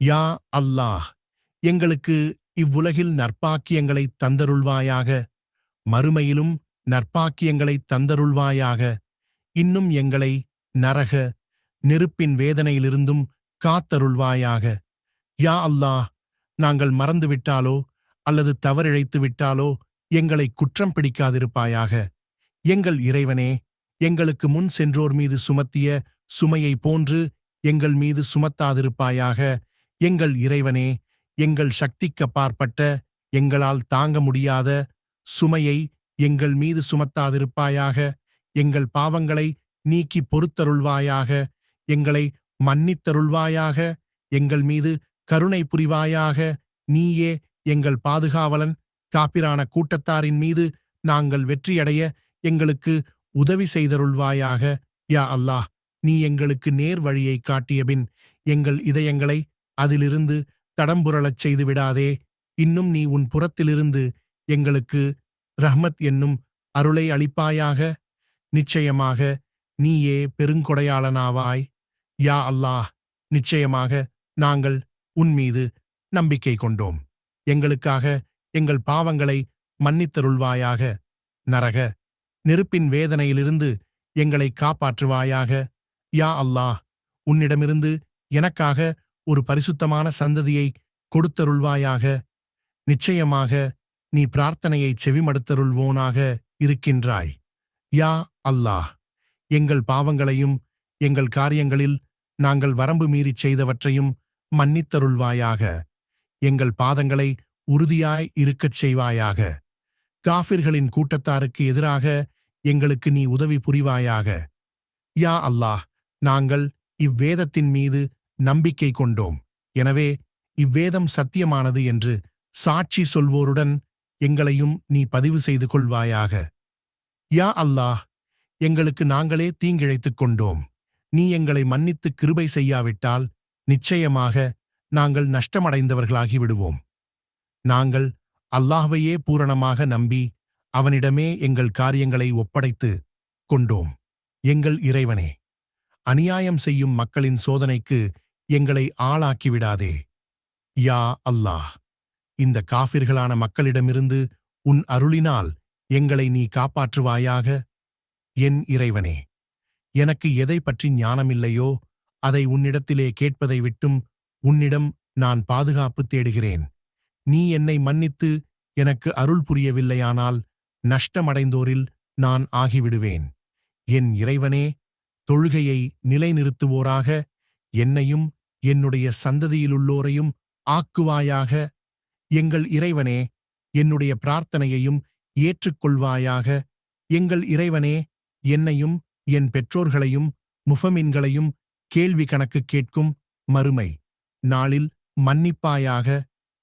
யா அல்லாஹ் எங்களுக்கு இவ்வுலகில் நற்பாக்கியங்களை தந்தருள்வாயாக. மறுமையிலும் நற்பாக்கியங்களை தந்தருள்வாயாக. இன்னும் எங்களை நரக நெருப்பின் வேதனையிலிருந்தும் காத்தருள்வாயாக. யா அல்லாஹ் நாங்கள் மறந்துவிட்டாலோ அல்லது தவறிழைத்து விட்டாலோ எங்களை குற்றம் பிடிக்காதிருப்பாயாக. எங்கள் இறைவனே எங்களுக்கு முன் சென்றோர் மீது சுமத்திய சுமையை போன்று எங்கள் மீது சுமத்தாதிருப்பாயாக. எங்கள் இறைவனே எங்கள் சக்திக்கு அப்பாற்பட்ட எங்களால் தாங்க முடியாத சுமையை எங்கள் மீது சுமத்தாதிருப்பாயாக எங்கள் பாவங்களை நீக்கி பொறுத்தருள்வாயாக எங்களை மன்னித்தருள்வாயாக எங்கள் மீது கருணை புரிவாயாக நீயே எங்கள் பாதுகாவலன் காப்பிரான கூட்டத்தாரின் மீது நாங்கள் வெற்றியடைய எங்களுக்கு உதவி செய்தருள்வாயாக. யா அல்லாஹ் நீ எங்களுக்கு நேர் வழியை காட்டியபின் எங்கள் இதயங்களை அதிலிருந்து தடம்புரளச் செய்து விடாதே இன்னும் நீ உன் புறத்திலிருந்து எங்களுக்கு ரஹ்மத் என்னும் அருளை அளிப்பாயாக. நிச்சயமாக நீயே பெருங்கொடையாளனாவாய். யா அல்லாஹ் நிச்சயமாக நாங்கள் உன்மீது நம்பிக்கை கொண்டோம். எங்களுக்காக எங்கள் பாவங்களை மன்னித்தருள்வாயாக. நரக நெருப்பின் வேதனையிலிருந்து எங்களை காப்பாற்றுவாயாக. யா அல்லாஹ் உன்னிடமிருந்து எனக்காக ஒரு பரிசுத்தமான சந்ததியை கொடுத்தருள்வாயாக. நிச்சயமாக நீ பிரார்த்தனையை செவிமடுத்தருள்வோனாக இருக்கின்றாய். யா அல்லாஹ்! எங்கள் பாவங்களையும் எங்கள் காரியங்களில் நாங்கள் வரம்பு மீறிச் செய்தவற்றையும் மன்னித்தருள்வாயாக. எங்கள் பாதங்களை உறுதியாய் இருக்கச் செய்வாயாக. காஃபிர்களின் கூட்டத்தாருக்கு எதிராக எங்களுக்கு நீ உதவி புரிவாயாக. யா அல்லாஹ்! நாங்கள் இவ்வேதத்தின் மீது நம்பிக்கை கொண்டோம். எனவே இவ்வேதம் சத்தியமானது என்று சாட்சி சொல்வோருடன் எங்களையும் நீ பதிவு செய்து கொள்வாயாக. யா அல்லாஹ் எங்களுக்கு நாங்களே தீங்கிழைத்துக் கொண்டோம். நீ எங்களை மன்னித்து கிருபை செய்யாவிட்டால் நிச்சயமாக நாங்கள் நஷ்டமடைந்தவர்களாகி விடுவோம். நாங்கள் அல்லாஹ்வையே பூரணமாக நம்பி அவனிடமே எங்கள் காரியங்களை ஒப்படைத்து கொண்டோம். எங்கள் இறைவனே அநியாயம் செய்யும் மக்களின் சோதனைக்கு எங்களை ஆளாக்கிவிடாதே. யா அல்லாஹ் இந்த காஃபிர்களான மக்களிடமிருந்து உன் அருளினால் எங்களை நீ காப்பாற்றுவாயாக. என் இறைவனே எனக்கு எதை பற்றி ஞானமில்லையோ அதை உன்னிடத்திலே கேட்பதை விட்டும் உன்னிடம் நான் பாதுகாப்பு தேடுகிறேன். நீ என்னை மன்னித்து எனக்கு அருள் புரியவில்லையானால் நஷ்டமடைந்தோரில் நான் ஆகிவிடுவேன். என் இறைவனே தொழுகையை நிலைநிறுத்துவோராக என்னையும் என்னுடைய சந்ததியிலுள்ளோரையும் ஆக்குவாயாக. எங்கள் இறைவனே என்னுடைய பிரார்த்தனையையும் ஏற்றுக்கொள்வாயாக. எங்கள் இறைவனே என்னையும் என் பெற்றோர்களையும் முஃபமின்களையும் கேள்வி கணக்கு கேட்கும் மறுமை. நாளில் மன்னிப்பாயாக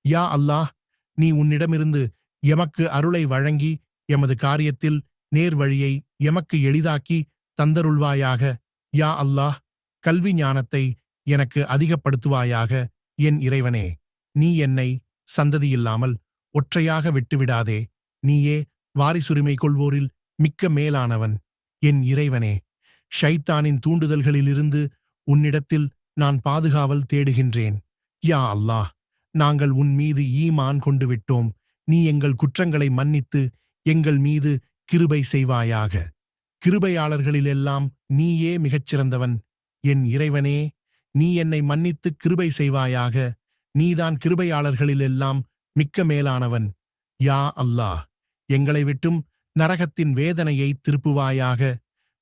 யா அல்லாஹ் நீ உன்னிடமிருந்து எமக்கு அருளை வழங்கி எமது காரியத்தில் நேர்வழியை எமக்கு எளிதாக்கி தந்தருள்வாயாக. யா அல்லாஹ் கல்வி ஞானத்தை எனக்கு அதிகப்படுத்துவாயாக என் இறைவனே நீ என்னை சந்ததியில்லாமல் ஒற்றையாக விட்டுவிடாதே. நீயே வாரிசுரிமை கொள்வோரில் மிக்க மேலானவன் என் இறைவனே. ஷைத்தானின் தூண்டுதல்களிலிருந்து உன்னிடத்தில் நான் பாதுகாவல் தேடுகின்றேன். யா அல்லாஹ் நாங்கள் உன் மீது ஈமான் கொண்டு விட்டோம். நீ எங்கள் குற்றங்களை மன்னித்து எங்கள் மீது கிருபை செய்வாயாக. கிருபையாளர்களிலெல்லாம் நீயே மிகச்சிறந்தவன். என் இறைவனே நீ என்னை மன்னித்து கிருபை செய்வாயாக. நீதான் கிருபையாளர்களிலெல்லாம் மிக்க மேலானவன். யா அல்லாஹ் எங்களை விட்டும் நரகத்தின் வேதனையை திருப்புவாயாக.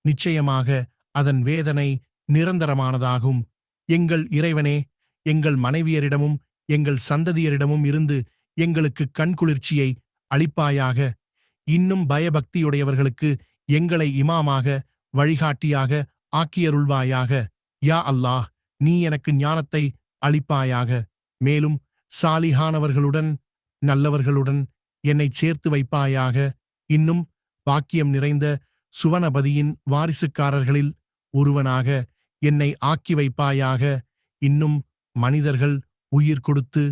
நிச்சயமாக அதன் வேதனை நிரந்தரமானதாகும். எங்கள் இறைவனே எங்கள் மனைவியரிடமும் எங்கள் சந்ததியரிடமும் இருந்து எங்களுக்கு கண்குளிர்ச்சியை அளிப்பாயாக. இன்னும் பயபக்தியுடையவர்களுக்கு எங்களை இமாமாக வழிகாட்டியாக ஆக்கியருள்வாயாக. யா அல்லாஹ் நீ எனக்கு ஞானத்தை அளிப்பாயாக. மேலும் சாலிஹானவர்களுடன் நல்லவர்களுடன் என்னைச் சேர்த்து வைப்பாயாக. இன்னும் பாக்கியம் நிறைந்த சுவனபதியின் வாரிசுக்காரர்களில் ஒருவனாக என்னை ஆக்கி வைப்பாயாக. இன்னும் மனிதர்கள் உயிர் கொடுத்து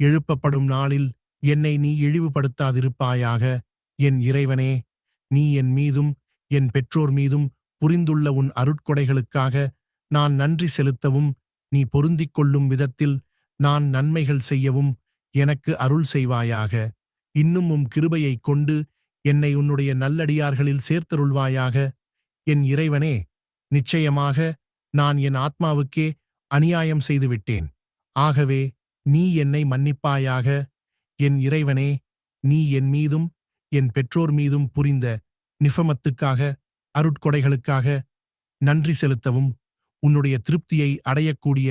எழுப்பப்படும் நாளில் என்னை நீ இழிவுபடுத்தாதிருப்பாயாக. என் இறைவனே நீ என் மீதும் என் பெற்றோர் மீதும் புரிந்துள்ள உன் அருட்கொடைகளுக்காக நான் நன்றி செலுத்தவும் நீ பொருந்திக் கொள்ளும் விதத்தில் நான் நன்மைகள் செய்யவும் எனக்கு அருள் செய்வாயாக. இன்னும் உம் கிருபையைக் கொண்டு என்னை உன்னுடைய நல்லடியார்களில் சேர்த்தருள்வாயாக. என் இறைவனே நிச்சயமாக நான் என் ஆத்மாவுக்கே அநியாயம் செய்துவிட்டேன். ஆகவே நீ என்னை மன்னிப்பாயாக. என் இறைவனே நீ என் மீதும் என் பெற்றோர் மீதும் புரிந்த நிஃபமத்துக்காக அருட்கொடைகளுக்காக நன்றி செலுத்தவும். உன்னுடைய திருப்தியை அடையக்கூடிய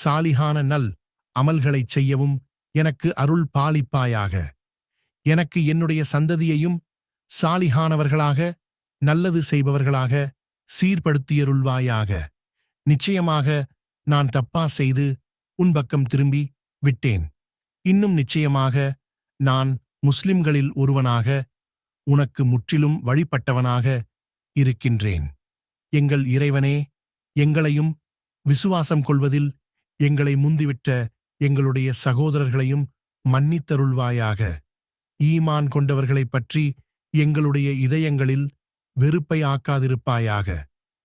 சாலிகான நல் அமல்களைச் செய்யவும் எனக்கு அருள் பாலிப்பாயாக. எனக்கு என்னுடைய சந்ததியையும் சாலிகானவர்களாக நல்லது செய்பவர்களாக சீர்படுத்தியருள்வாயாக. நிச்சயமாக நான் தப்பா செய்து உன் பக்கம் திரும்பி விட்டேன். இன்னும் நிச்சயமாக நான் முஸ்லிம்களில் ஒருவனாக உனக்கு முற்றிலும் வழிபட்டவனாக இருக்கின்றேன். எங்கள் இறைவனே எங்களையும் விசுவாசம் கொள்வதில் எங்களை முந்திவிட்ட எங்களுடைய சகோதரர்களையும் மன்னித்தருள்வாயாக. ஈமான் கொண்டவர்களைப் பற்றி எங்களுடைய இதயங்களில் வெறுப்பை ஆக்காதிருப்பாயாக.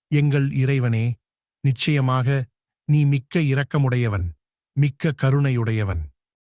எங்கள் இறைவனே நிச்சயமாக நீ மிக்க இரக்கமுடையவன் மிக்க கருணையுடையவன்.